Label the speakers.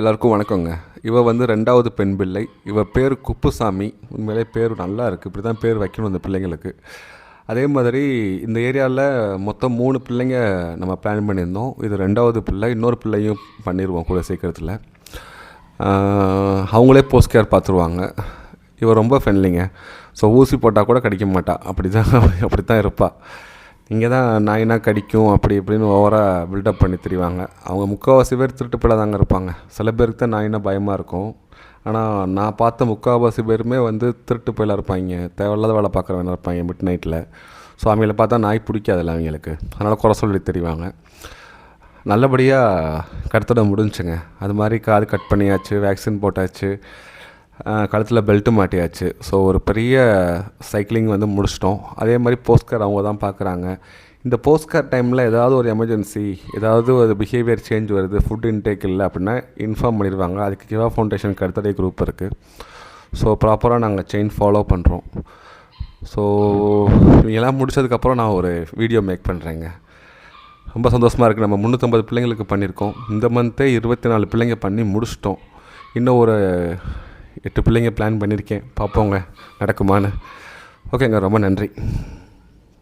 Speaker 1: எல்லாருக்கும் வணக்கங்க. இவ வந்து ரெண்டாவது பெண் பிள்ளை. இவ பேர் குப்புசாமி. உண்மையிலே பேர் நல்லா இருக்குது இப்படி தான் பேர் வைக்கணும் இந்த பிள்ளைங்களுக்கு. அதே மாதிரி இந்த ஏரியாவில் மொத்தம் மூணு பிள்ளைங்க நம்ம பிளான் பண்ணியிருந்தோம். இது ரெண்டாவது பிள்ளை. இன்னொரு பிள்ளையும் பண்ணிடுவோம் கூட சீக்கிரத்தில். அவங்களே போஸ்ட் கேர் பார்த்துருவாங்க இவ ரொம்ப ஃப்ரெண்ட்லிங்க ஸோ ஊசி போட்டால் கூட கிடைக்க மாட்டா. அப்படி தான் அப்படி தான் இருப்பாள் இங்கே தான் நாயினா கடிக்கும் அப்படி இப்படின்னு ஓவராக பில்டப் பண்ணி தெரிவாங்க. அவங்க முக்கால்வாசி பேர் திருட்டு பிள்ளை தாங்க இருப்பாங்க. சில பேருக்கு தான் நாயினா பயமாக இருக்கும். ஆனால் நான் பார்த்த முக்கால்வாசி பேருமே வந்து திருட்டு பிள்ளை இருப்பாங்க. தேவையில்லாத வேலை பார்க்குறவங்க இருப்பாங்க மிட் நைட்டில் ஸோ அவங்கள பார்த்தா நாய் பிடிக்காதுல்ல அவங்களுக்கு. அதனால் குறை சொல்லி தெரிவாங்க. நல்லபடியாக கருத்தடை முடிஞ்சுங்க அது மாதிரி காது கட் பண்ணியாச்சு வேக்சின் போட்டாச்சு. கழுத்தில் பெல்ட்டு மாட்டியாச்சு. ஸோ ஒரு பெரிய சைக்கிளிங் வந்து முடிச்சிட்டோம். அதே மாதிரி போஸ்ட்கார் அவங்க தான் பார்க்குறாங்க இந்த போஸ்ட்கார் டைமில் ஏதாவது ஒரு எமர்ஜென்சி ஏதாவது ஒரு பிஹேவியர் சேஞ்ச் வருது ஃபுட் இன்டேக் இல்லை அப்படின்னா இன்ஃபார்ம் பண்ணிடுவாங்க. அதுக்கு கிவா ஃபவுண்டேஷன் கருத்தடை குரூப் இருக்குது ஸோ ப்ராப்பராக நாங்கள் செயின் ஃபாலோ பண்ணுறோம் ஸோ இவங்கெல்லாம் முடிச்சதுக்கப்புறம் நான் ஒரு வீடியோ மேக் பண்ணுறேங்க ரொம்ப சந்தோஷமாக இருக்குது நம்ம முந்நூற்றம்பது பிள்ளைங்களுக்கு பண்ணியிருக்கோம் இந்த மந்த்தே இருபத்தி நாலு பிள்ளைங்க பண்ணி முடிச்சிட்டோம். இன்னும் ஒரு எட்டு பிள்ளைங்க பிளான் பண்ணியிருக்கேன் பார்ப்போங்க நடக்குமான்னு. ஓகேங்க ரொம்ப நன்றி.